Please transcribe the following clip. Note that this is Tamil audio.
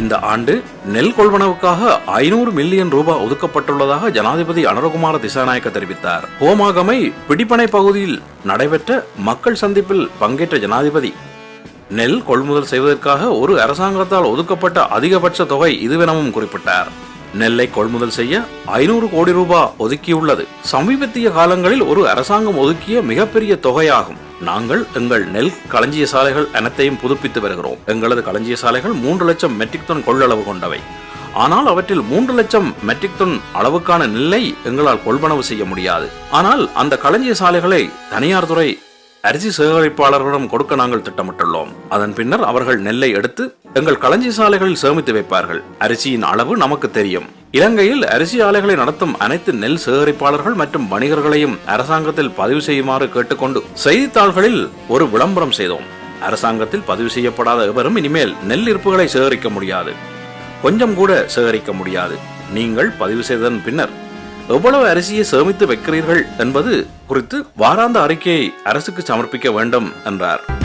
இந்த ஆண்டு நெல் கொள்வனவுக்காக ஐநூறு மில்லியன் ரூபாய் ஒதுக்கப்பட்டுள்ளதாக ஜனாதிபதி அனுரகுமார திசாநாயக்க தெரிவித்தார். ஹோமாகமை பிடிப்பனை பகுதியில் நடைபெற்ற மக்கள் சந்திப்பில் பங்கேற்ற ஜனாதிபதி நெல் கொள்முதல் செய்வதற்காக ஒரு அரசாங்கத்தால் ஒதுக்கப்பட்ட அதிகபட்ச தொகை இதுவெனவும் குறிப்பிட்டார். நெல்லை கொள்முதல் செய்ய ஐநூறு கோடி ரூபாய் ஒதுக்கியுள்ளது. சமீபத்திய காலங்களில் ஒரு அரசாங்கம் ஒதுக்கிய மிகப்பெரிய தொகையாகும். நாங்கள் எங்கள் நெல் களஞ்சிய சாலைகள் அனைத்தையும் புதுப்பித்து வருகிறோம். எங்களது களஞ்சிய சாலைகள் மூன்று லட்சம் மெட்ரிக் டன் கொள்ளளவு கொண்டவை. ஆனால் அவற்றில் மூன்று லட்சம் மெட்ரிக் டன் அளவுக்கான நெல்லை எங்களால் கொள்வனவு செய்ய முடியாது. ஆனால் அந்த களஞ்சிய சாலைகளை தனியார் துறை அரிசி சேகரிப்பாளர்களிடம் கொடுக்க நாங்கள் திட்டமிட்டுள்ளோம். அதன் பின்னர் அவர்கள் நெல்லை எடுத்து எங்கள் களஞ்சி சாலைகளில் சேமித்து வைப்பார்கள். அரிசியின் அளவு நமக்கு தெரியும். இலங்கையில் அரிசி ஆலைகளை நடத்தும் அனைத்து நெல் சேகரிப்பாளர்கள் மற்றும் வணிகர்களையும் அரசாங்கத்தில் பதிவு செய்யுமாறு கேட்டுக்கொண்டு செய்தித்தாள்களில் ஒரு விளம்பரம் செய்தோம். அரசாங்கத்தில் பதிவு செய்யப்படாத எவரும் இனிமேல் நெல் இருப்புகளை சேகரிக்க முடியாது. கொஞ்சம் கூட சேகரிக்க முடியாது. நீங்கள் பதிவு செய்ததன் பின்னர் எவ்வளவு அரிசியை சேமித்து வைக்கிறீர்கள் என்பது குறித்து வாராந்த அறிக்கையை அரசுக்கு சமர்ப்பிக்க வேண்டும் என்றார்.